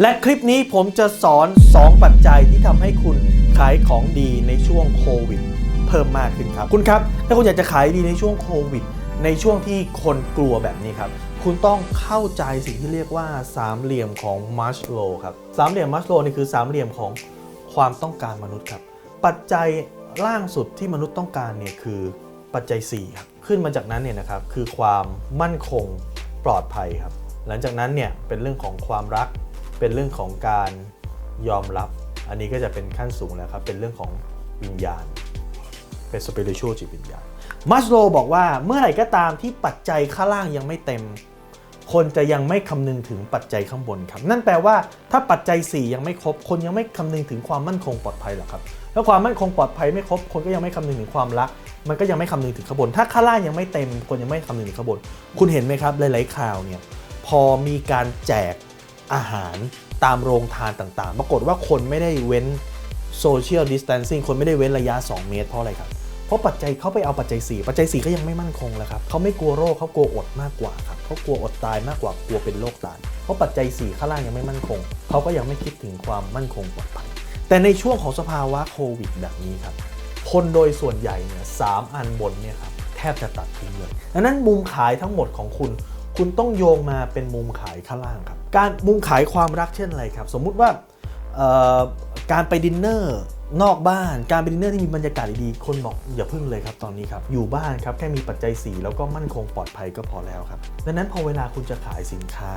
และคลิปนี้ผมจะสอน 2 ปัจจัยที่ทำให้คุณขายของดีในช่วงโควิด เพิ่มมากขึ้นครับ คุณครับ ถ้าคุณอยากจะขายดีในช่วงโควิด ในช่วงที่คนกลัวแบบนี้ครับ คุณต้องเข้าใจสิ่งที่เรียกว่าสามเหลี่ยมของมัชโลครับสามเหลี่ยมมัชโลนี่คือสามเหลี่ยมของความต้องการมนุษย์ครับ ปัจจัยล่างสุดที่มนุษย์ต้องการเนี่ยคือปัจจัย4ครับขึ้นมาจากนั้นเนี่ยนะครับคือความมั่นคงปลอดภัยครับ หลังจากนั้นเนี่ยเป็นเรื่องของความรัก เป็นเรื่องของการยอมรับ อันนี้ก็จะเป็นขั้นสูงแล้วครับ เป็นเรื่องของวิญญาณ เป็นสเปริชวลจิตวิญญาณมัสโลบอกว่าเมื่อไหร่ก็ตามที่ปัจจัยข้างล่างยังไม่เต็ม คนจะยังไม่คำนึงถึงปัจจัยข้างบนครับ นั่นแปลว่าถ้าปัจจัย 4 ยังไม่ครบ คนยังไม่คำนึงถึงความมั่นคงปลอดภัยหรอกครับแล้วความมั่นคงปลอดภัยไม่ครบ คนก็ยังไม่คำนึงถึงความรัก มันก็ยังไม่คำนึงถึงข้างบน ถ้าข้างล่างยังไม่เต็ม คนยังไม่คำนึงถึงข้างบน คุณเห็นไหมครับหลาย ๆ ข่าวเนี่ยพอมีการแจก อาหารตามโรงทานต่างๆ ปรากฏว่าคนไม่ได้เว้นโซเชียลดิส a ทนซิ่งคนไม่ได้เว้นระยะ 2 เมตรเพราะอะไรครับ เพราะปัจจัยเขาไปเอาปัจจัย 4 ปัจจัย 4 ก็ยังไม่มั่นคงแล้วครับเขาไม่กลัวโรคเขากลัวอดมากกว่าครับเขากลัวอดตายมากกว่ากลัวเป็นโรคตาย เพราะปัจจัย 4 ข้างล่างยังไม่มั่นคงเขาก็ยังไม่คิดถึงความมั่นคงปลอดภัยแต่ในช่วงของสภาวะโควิดแบบนี้ครับคนโดยส่วนใหญ่เนี่ยสามอันบนเนี่ยครับแทบจะตัดทิ้งเลยดังนั้นมุมขายทั้งหมดของคุณ คุณต้องโยงมาเป็นมุมขายข้างล่างครับ การมุมขายความรักเช่นอะไรครับ สมมุติว่าการไปดินเนอร์นอกบ้าน การไปดินเนอร์ที่มีบรรยากาศดีๆ คนบอกอย่าพึ่งเลยครับตอนนี้ครับ อยู่บ้านครับแค่มีปัจจัย 4 แล้วก็มั่นคงปลอดภัยก็พอแล้วครับ ดังนั้นพอเวลาคุณจะขายสินค้า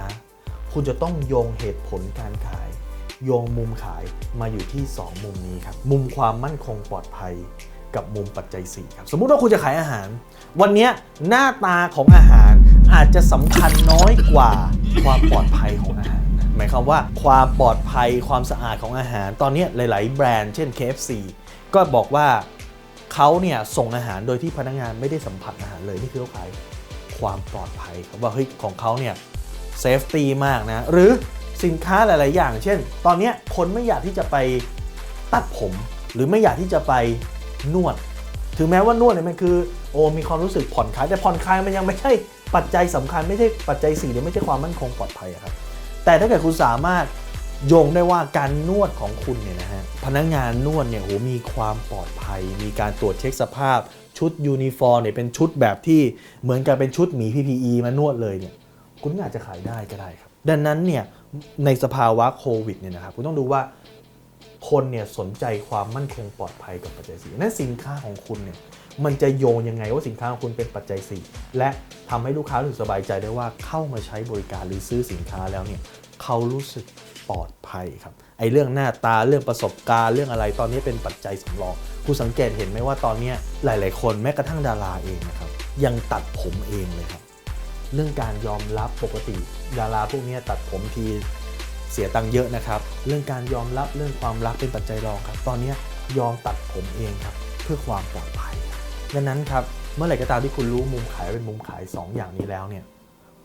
คุณจะต้องโยงเหตุผลการขาย โยงมุมขายมาอยู่ที่ 2 มุมนี้ครับ มุมความมั่นคงปลอดภัยกับมุมปัจจัย4ครับ สมมุติว่าคุณจะขายอาหาร วันนี้หน้าตาของอาหาร อาจจะสำคัญน้อยกว่าความปลอดภัยของอาหารหมายความว่าความปลอดภัยความสะอาดของอาหาร ตอนนี้หลาย ๆ แบรนด์เช่น KFC ก็บอกว่าเขาเนี่ยส่งอาหารโดยที่พนักงานไม่ได้สัมผัสอาหารเลยนี่คือเขาขายความปลอดภัยครับว่าเฮ้ยของเขาเนี่ยเซฟตี้มากนะหรือสินค้าหลาย ๆ อย่าง เช่น ตอนนี้คนไม่อยากที่จะไปตัดผม หรือไม่อยากที่จะไปนวด ถึงแม้ว่านวดเนี่ยมันคือโอ้มีความรู้สึกผ่อนคลายแต่ผ่อนคลายมันยังไม่ใช่ปัจจัยสำคัญไม่ใช่ปัจจัยสี่หรือไม่ใช่ความมั่นคงปลอดภัยอะครับแต่ถ้าเกิดคุณสามารถโยงได้ว่าการนวดของคุณเนี่ยนะฮะพนักงานนวดเนี่ยโหมีความปลอดภัย มีการตรวจเช็คสภาพ ชุดยูนิฟอร์มเนี่ยเป็นชุดแบบที่เหมือนกับเป็นชุดหมี PPE มานวดเลยเนี่ยคุณอาจจะขายได้ก็ได้ครับ ดังนั้นเนี่ยในสภาวะโควิดเนี่ยนะครับคุณต้องดูว่า คนเนี่ยสนใจความมั่นคงปลอดภัยกับปัจจัยสี่นั้นสินค้าของคุณเนี่ยมันจะโยงยังไงว่าสินค้าของคุณเป็นปัจจัยสี่และทำให้ลูกค้ารู้สึกสบายใจได้ว่าเข้ามาใช้บริการหรือซื้อสินค้าแล้วเนี่ยเขารู้สึกปลอดภัยครับไอ้เรื่องหน้าตาเรื่องประสบการณ์เรื่องอะไรตอนนี้เป็นปัจจัยสำรองคุณสังเกตเห็นไหมว่าตอนนี้หลาย ๆ คนแม้กระทั่งดาราเองนะครับยังตัดผมเองเลยครับ เรื่องการยอมรับปกติดาราพวกเนี้ยตัดผมที เสียตังค์เยอะนะครับ เรื่องการยอมรับเรื่องความรักเป็นปัจจัยรองครับ ตอนนี้ยยอมตัดผมเองครับ เพื่อความปลอดภัยดังนั้นครับเมื่อไหร่ก็ตามที่คุณรู้มุมขายเป็นมุมขาย 2 อย่างนี้แล้วเนี่ย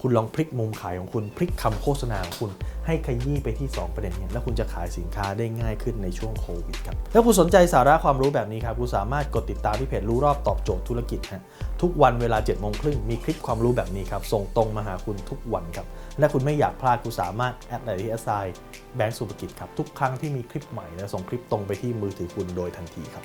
คุณลองพลิกมุมขายของคุณพลิกคำโฆษณาของคุณให้ขยี้ไปที่ 2 ประเด็นนี่ยแล้วคุณจะขายสินค้าได้ง่ายขึ้นในช่วงโควิดครับถ้าคุณสนใจสาระความรู้แบบนี้ครับคุณสามารถกดติดตามที่เพจรู้รอบตอบโจทย์ธุรกิจฮะทุกวันเวลา7จ็ดโมงครึ่งมีคลิปความรู้แบบนี้ครับส่งตรงมาหาคุณทุกวันครับและคุณไม่อยากพลาดคุณสามารถแอดไลน์ที่แอสไซแบงก์สุภกิจครับทุกครั้งที่มีคลิปใหม่นะส่งคลิปตรงไปที่มือถือคุณโดยทันทีครับ